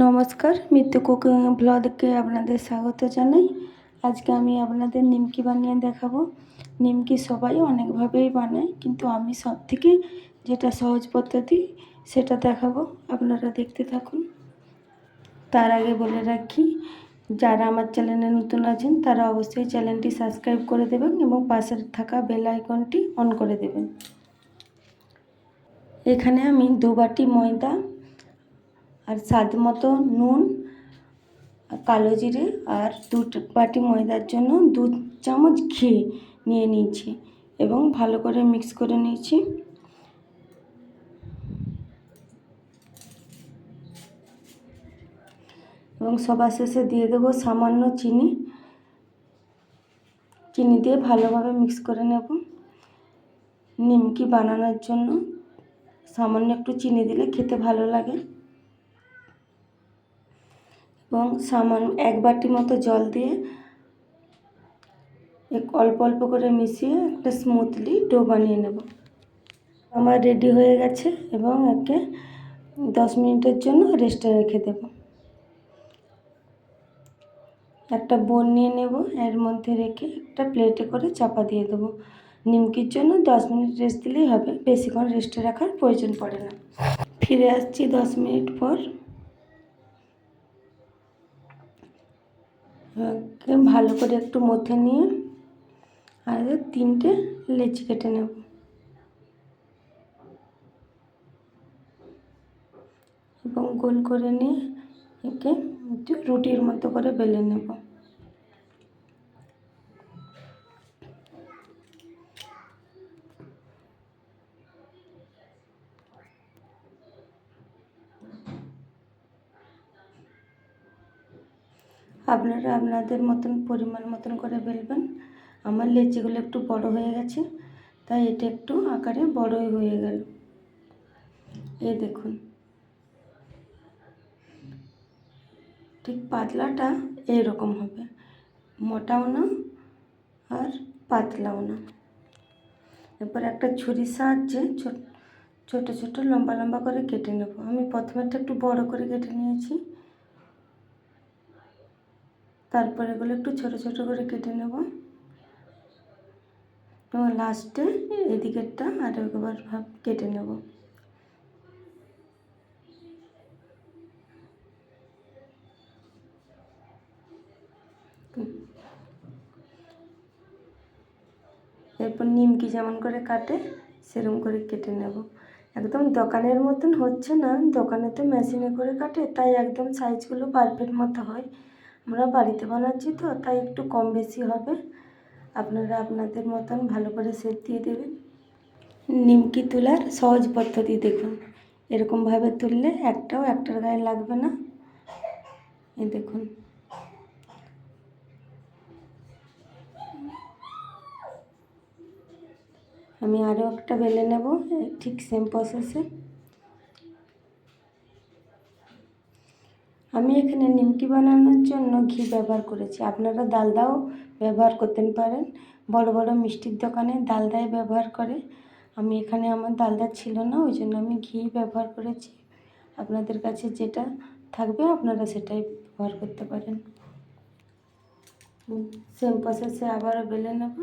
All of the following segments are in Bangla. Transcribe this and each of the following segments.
নমস্কার মৃত্যু কুকিং ব্লগকে আপনাদের স্বাগত জানাই। আজকে আমি আপনাদের নিমকি বানিয়ে দেখাবো। নিমকি সবাই অনেকভাবেই বানায়, কিন্তু আমি সব থেকে যেটা সহজ পদ্ধতি সেটা দেখাবো। আপনারা দেখতে থাকুন। তার আগে বলে রাখি, যারা আমার চ্যানেলে নতুন আছেন, তারা অবশ্যই চ্যানেলটি সাবস্ক্রাইব করে দেবেন এবং পাশে থাকা বেল আইকনটি অন করে দেবেন। এখানে আমি দু বাটি ময়দা আর স্বাদ মতো নুন, কালো জিরে আর দু বাটি ময়দার জন্য দু চামচ ঘি নিয়ে নিয়েছি এবং ভালো করে মিক্স করে নিয়েছি। এবং সবার শেষে দিয়ে দেবো সামান্য চিনি। চিনি দিয়ে ভালোভাবে মিক্স করে নেব। নিমকি বানানোর জন্য সামান্য একটু চিনি দিলে খেতে ভালো লাগে। এবং সামান্য এক বাটি মতো জল দিয়ে এক অল্প অল্প করে মিশিয়ে একটা স্মুথলি ডো বানিয়ে নেব। আমার রেডি হয়ে গেছে এবং একে দশ মিনিটের জন্য রেস্টে রেখে দেব। একটা বোন নিয়ে নেব, এর মধ্যে রেখে একটা প্লেটে করে চাপা দিয়ে দেবো। নিমকির জন্য দশ মিনিট রেস্ট দিলেই হবে, বেশিক্ষণ রেস্টে রাখার প্রয়োজন পড়ে না। ফিরে আসছি দশ মিনিট পর। ভালো করে একটু মধ্যে নিয়ে আর তিনটে লেচি কেটে নেব। এবং গোল করে নিয়ে একে রুটির মতো করে বেলে নেব। আপনারা আপনাদের মতন, পরিমাণ মতন করে বেলবেন। আমার লেচিগুলো একটু বড় হয়ে গেছে, তাই এটা একটু আকারে বড়ই হয়ে গেল। এই দেখুন। ঠিক পাতলাটা এইরকম হবে, মোটাও না আর পাতলাও না। এরপর একটা ছুরির সাহায্যে ছোট ছোট লম্বা লম্বা করে কেটে নেব। আমি প্রথমেরটা একটু বড় করে কেটে নিয়েছি। তারপর এগুলো একটু ছোট ছোট করে কেটে নেব। এবং লাস্টে এদিকেরটা আর একবার ভাব কেটে নেব। এরপর নিমকি যেমন করে কাটে সেরকম করে কেটে নেব। একদম দোকানের মতন হচ্ছে না দোকানে তো মেশিনে করে কাটে, তাই একদম সাইজগুলো পারফেক্ট মতো হয়। আমরা বাড়িতে বানাচ্ছি তো, তাই একটু কম বেশি হবে। আপনারা আপনাদের মতন ভালো করে সেট দিয়ে দেবেন। নিমকি তোলার সহজ পদ্ধতি দেখুন। এরকমভাবে তুললে একটাও একটার গায়ে লাগবে না। এই দেখুন। আমি আরও একটা বেলে নেব, ঠিক সেম প্রসেসে আমি এখানে নিমকি বানানোর জন্য ঘি ব্যবহার করেছি। আপনারা ডালদাও ব্যবহার করতে পারেন। বড় বড় মিষ্টির দোকানে ডালদাই ব্যবহার করে। আমি এখানে আমার ডালদা ছিল না, ওই জন্য আমি ঘি ব্যবহার করেছি। আপনাদের কাছে যেটা থাকবে আপনারা সেটাই ব্যবহার করতে পারেন। সেম প্রসেসে আবারও বেলে নেব।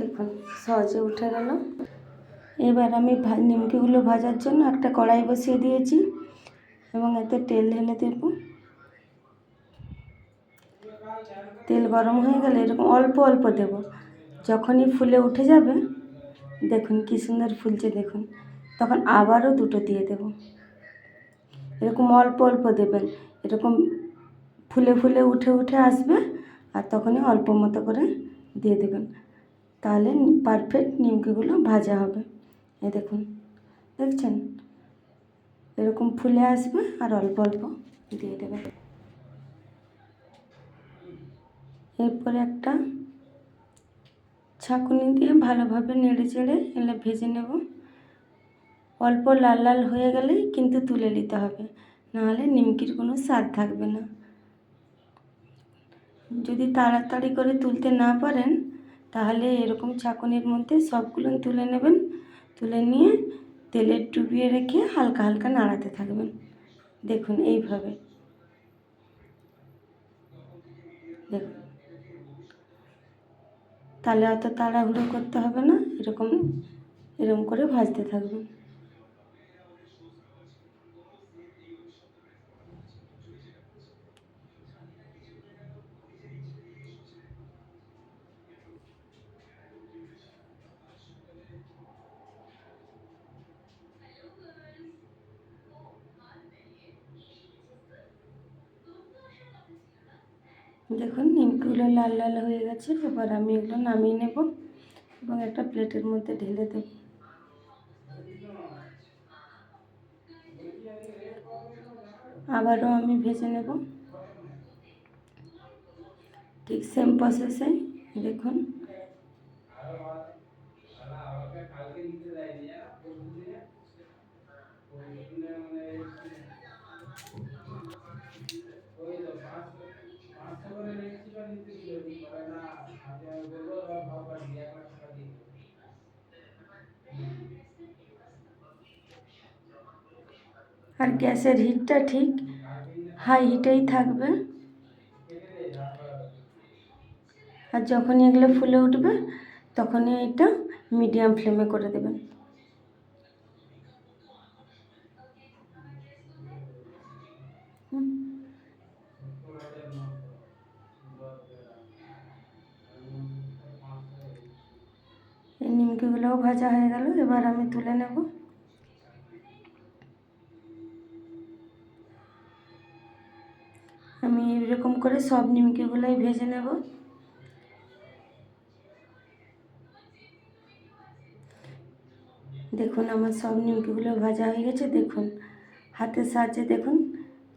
দেখুন, সহজে উঠে গেল। এবার আমি নিমকিগুলো ভাজার জন্য একটা কড়াই বসিয়ে দিয়েছি এবং এতে তেল ঢেলে দেব। তেল গরম হয়ে গেলে এরকম অল্প অল্প দেব। যখনই ফুলে উঠে যাবে, দেখুন কী সুন্দর ফুলছে দেখুন। তখন আবারও দুটো দিয়ে দেব। এরকম অল্প অল্প দেবেন। এরকম ফুলে ফুলে উঠে উঠে আসবে আর তখনই অল্প মতো করে দিয়ে দেবেন। তাহলে পারফেক্ট নিমকিগুলো ভাজা হবে। এই দেখুন, দেখছেন? এরকম ফুলে আসবে আর অল্প অল্প দিয়ে দেবে। এরপরে একটা ছাঁকুনি দিয়ে ভালোভাবে নেড়ে চেড়ে এলে ভেজে নেব। অল্প লাল লাল হয়ে গেলেই কিন্তু তুলে নিতে হবে, নাহলে নিমকির কোনো স্বাদ থাকবে না। যদি তাড়াতাড়ি করে তুলতে না পারেন তাহলে এরকম ছাঁকনির মধ্যে সবগুলো তুলে নেবেন। তুলে নিয়ে তেলে ডুবিয়ে রেখে হালকা হালকা নাড়াতে থাকবেন। দেখুন এইভাবে। দেখুন। তাহলে অত তাড়াহুড়ো করতে হবে না। এরকম এরকম করে ভাজতে থাকবেন। দেখুন, নিমকিগুলো লাল লাল হয়ে গেছে। এবার আমি এগুলো নামিয়ে নেব এবং একটা প্লেটের মধ্যে ঢেলে দেব। আবারও আমি ভেজে নেব। ঠিক সেম প্রসেসে দেখুন। আর গ্যাসের হিটটা ঠিক হাই হিটেই থাকবে। আর যখনই এগুলো ফুলে উঠবে, তখনই এটা মিডিয়াম ফ্লেমে করে দেবেন। এই নিমকিগুলোও ভাজা হয়ে গেল, এবার আমি তুলে নেব। করে সব নিমকিগুলোই ভেজে নেব। দেখুন আমার সব নিমকিগুলো ভাজা হয়ে গেছে, দেখুন। হাতের সাহায্যে দেখুন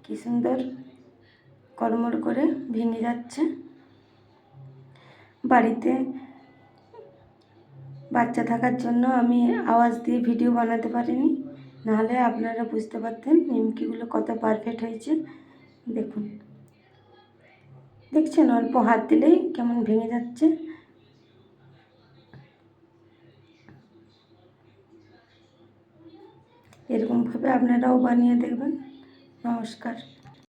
কী সুন্দর কড়মড় করে ভেঙে যাচ্ছে। বাড়িতে বাচ্চা থাকার জন্য আমি আওয়াজ দিয়ে ভিডিও বানাতে পারিনি, নাহলে আপনারা বুঝতে পারতেন নিমকিগুলো কত পারফেক্ট হয়েছে। দেখুন। দেখছেন অল্প হাত দিলেই কেমন ভেঙে যাচ্ছে। এরকমভাবে আপনারাও বানিয়ে দেখবেন। নমস্কার।